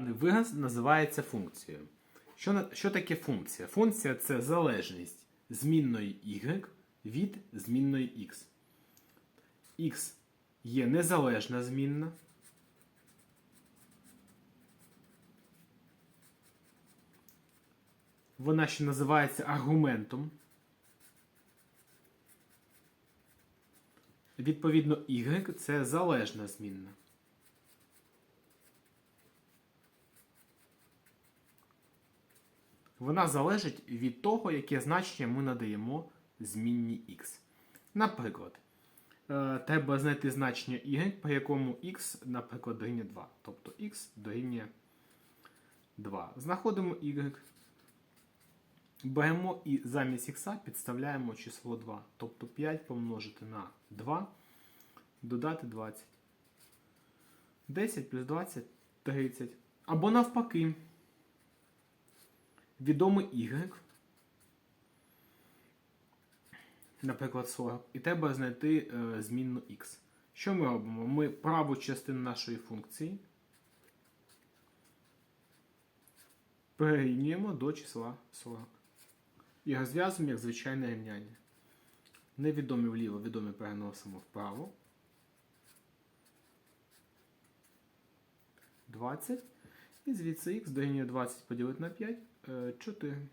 Вираз називається функцією. Що, що таке функція? Функція це залежність змінної y від змінної x. x є незалежна змінна. Вона ще називається аргументом. Відповідно, y це залежна змінна. Вона залежить від того, яке значення ми надаємо змінні x. Наприклад, е, треба знайти значення y, при якому x, наприклад, дорівнює 2. Тобто x дорівнює 2. Знаходимо y. Беремо і замість х підставляємо число 2. Тобто 5 помножити на 2, додати 20. 10 плюс 20 30. Або навпаки відомий y, наприклад, 40, і треба знайти е, змінну x. Що ми робимо? Ми праву частину нашої функції перерівнюємо до числа 40. І розв'язуємо як звичайне рівняння. Невідомі вліво, відомі переносимо вправо. 20. І звідси х дорівнює 20 поділити на 5 е, 4.